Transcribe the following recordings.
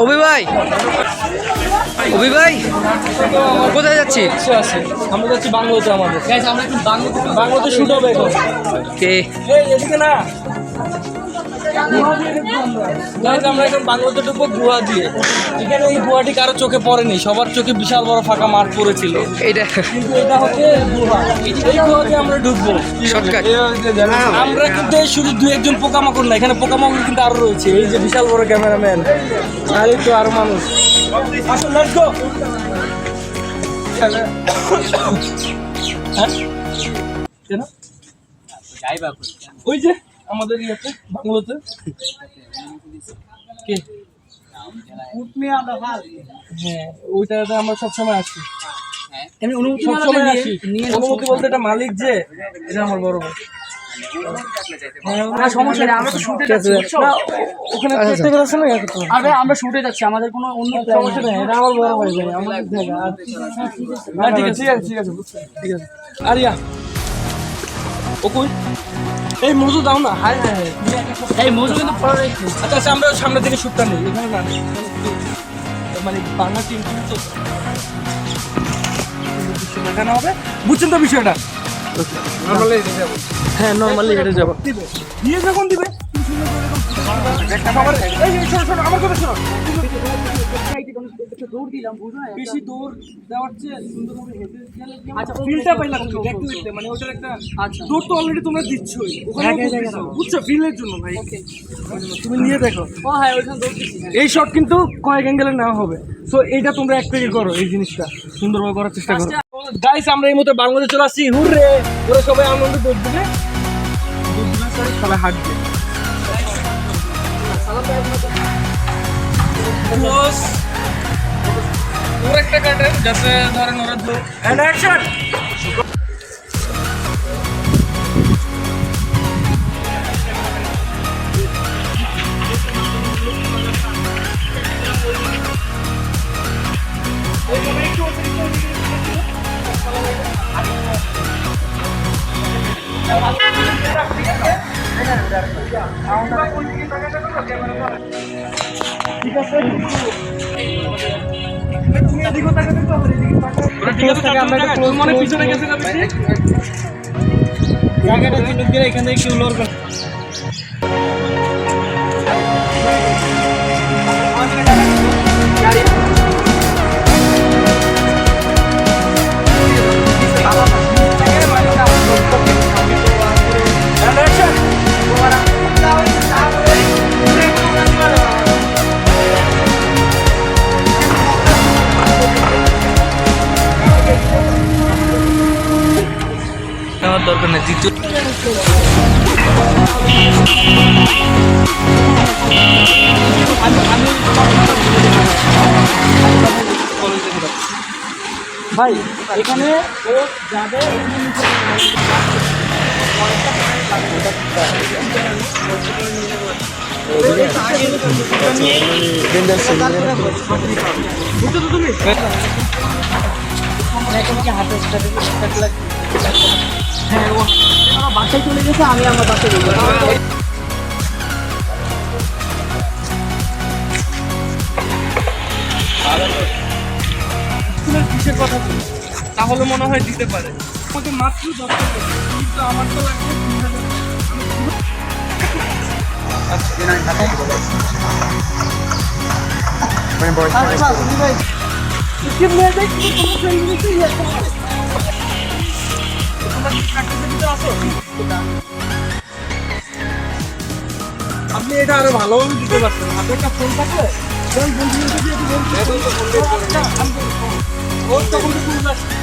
অভি ভাই। অভি ভাই কোথায় যাচ্ছি আছে আমরা যাচ্ছি বাংলাতে আমাদের। আমরা এখন বাংলোতে শুট হবে এখন। কে? এদিকে না। আমরা এখন বাংলাতে ঢুকবো গুহা দিয়ে। এখানে এই গুহাটি কারও চোখে পড়েনি সবার চোখে বিশাল বড় ফাঁকা মাঠ পড়েছিল। এইটা। কিন্তু এটা হচ্ছে গুহা। এই গুহাতে আমরা ঢুকবো। শর্টকাট। আমরা কিন্তু এই শুধু দু একজন পোকামাকড় না এখানে পোকামাকড় কিন্তু আরও রয়েছে। এই যে বিশাল বড় ক্যামেরাম্যান আর তো আরও মানুষ। আসুন লেটস গো হ্যাঁ? কেন? ওই যে আমাদের ইয়েতে বাংলোতে? কে? হ্যাঁ ওইটাতে আমরা সবসময় আসি। আমি অনুমতি সবসময় আসি। অনুমতি বলতে এটা মালিক যে এটা আমার বড় ভাই। সমস্যা নেই আমরা শুটে যাচ্ছি ওখানে প্রত্যেকের আছে না এক আরে আমরা শুটে যাচ্ছি আমাদের কোনো অন্য সমস্যা নেই এটা আমার বড় ভাই ঠিক আছে ঠিক আছে ঠিক আছে বুঝছি, ঠিক আছে। আরিয়া। ও কই? এই মজু দাও না হাই হাই। এই মজু কিন্তু পড়া রয়েছে আচ্ছা আচ্ছা আমরা সামনে থেকে শুটটা নেই। এখানে না মানে বাংলা টিম তো দেখানো হবে বুঝছেন তো বিষয়টা? হ্যাঁ নর্মালি হেঁটে যাব। দিয়ে যখন দিবে এই, এই, শোনো, শোনো, আমার কথা শোনো। দৌড় দিলাম বুঝো না বেশি দূর দেওয়ার চেয়ে সুন্দরভাবে হেঁটে আচ্ছা ফিলটা পাইলাম কি দেখতে দেখতে। মানে ওটার একটা আচ্ছা। দৌড় তো অলরেডি তোমরা দিচ্ছই। ওখানে বুঝছ? ফিলের জন্য ভাই। তুমি নিয়ে দেখো। ও হ্যাঁ ওইখানে এই শট কিন্তু কয়েক অ্যাঙ্গেলে নেওয়া হবে। সো এইটা তোমরা এক থেকে করো এই জিনিসটা। সুন্দরভাবে করার চেষ্টা করো। গাইস আমরা এই মতো বাংলাদেশে চলে আসছি। হুররে! ওরা সবাই আনন্দ দৌড় দিবে, সবাই হাঁটবে। একটা কাটে যাতে ধরেন ওরা দু এখান থেকে একটু লোর ভাই এখানে ও যাবে বুঝছ তো তুমি হ্যাঁ ও আমার বাসায় চলে গেছে আমি আমার বাসায় চলে স্কুলের কিসের কথা বলি তাহলে মনে হয় দিতে পারে আমাকে মাত্র দশ কিন্তু আমার তো লাগবে পুরো- কি নিয়ে যাই? ইয়ে কি বলতে আচ্ছা, আমি এটা ওর তখন দিতে পারছেন।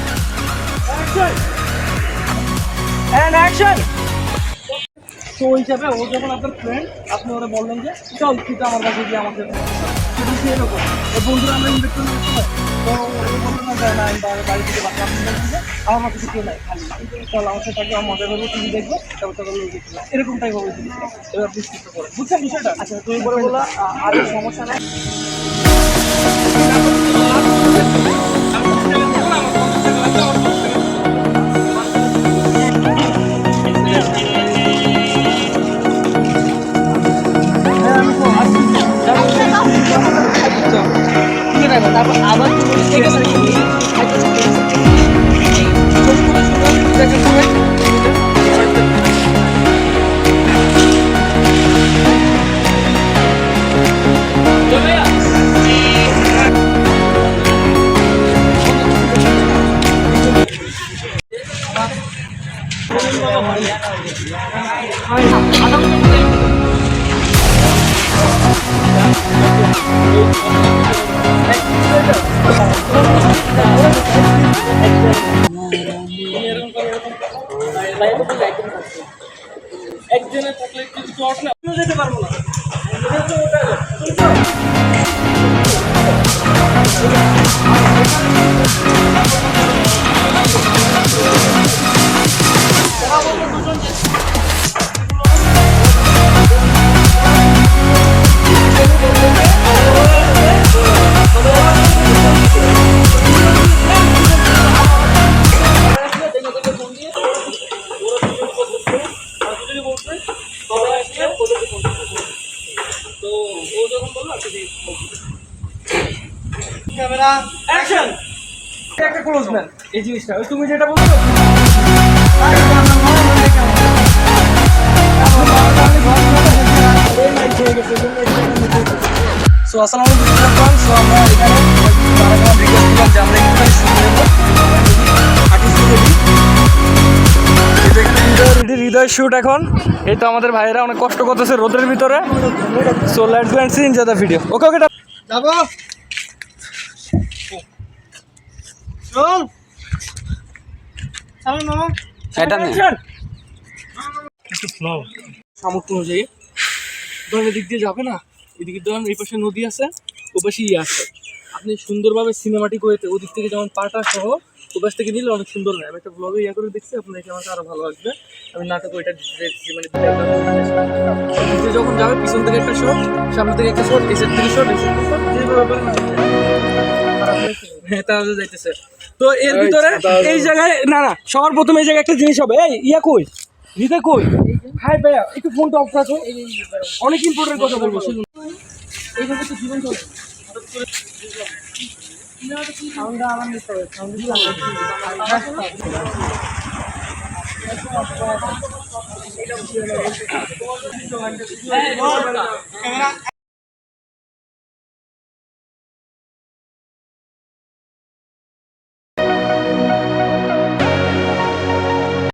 তো ওই হিসাবে ও যখন আপনার ফ্রেন্ড আপনি ওরা বললেন যে চল তুই আমার কাছে গিয়ে এরকম। বন্ধুরা আমরা ইনভেস্ট করে সময় তো না আমি বাড়ি থেকে বাচ্চা আপনি আমার কাছে কেউ নাই খালি চল আমার সাথে আমার মজা করব টিভি দেখব। তারপর তখন এরকম টাইপ হবে জিনিসটা এবার করে। বুঝছেন বিষয়টা? আচ্ছা তুমি বলে বলো আর সমস্যা নেই? একজনের থাকলে কিছু দশ যেতে পারব না ক্যামেরা অ্যাকশন একটা ক্লোজ ম্যান এই জিনিসটা তুমি যেটা বলছো সো আসসালামু আলাইকুম সো আমরা এখানে বারাকাম রিকোয়েস্ট দিলাম যে আমরা একটুখানি শুনে নেব হৃদয় শুট এখন। এই তো আমাদের ভাইয়েরা অনেক কষ্ট করতেছে রোদের ভিতরে। So let's go and see enjoy the video okay okay যাব? চল চল মামা এটা একটু স্লো সামর্থ্য অনুযায়ী। ধরেন এদিক দিয়ে যাবে না। এদিকে ধরেন এই পাশে নদী আছে ও পাশে ইয়ে আছে। আপনি সুন্দরভাবে সিনেমাটিক ওয়েতে ওদিক থেকে যেমন পাটা সহ ও পাশ থেকে নিলে অনেক সুন্দর হয় আমি একটা ব্লগে ইয়ে করে দেখছি আপনার এখানে আমাকে আরও ভালো লাগবে। আমি নাটক ওইটা মানে যখন যাবে পিছন থেকে একটা শট সামনে থেকে একটা শট এসের থেকে শট এসের থেকে শট যেভাবে যাইতেছে। তো এর ভিতরে এই জায়গায় না না সবার প্রথমে এই জায়গায় একটা জিনিস হবে। এই ইয়া কই? হৃদয় কই? হাই ভাইয়া একটু ফোনটা অফ রাখো। অনেক ইম্পর্টেন্ট কথা বলব শুনুন। এইভাবে তো জীবন চলে। সাউন্ডটা আমার নিতে হবে সাউন্ড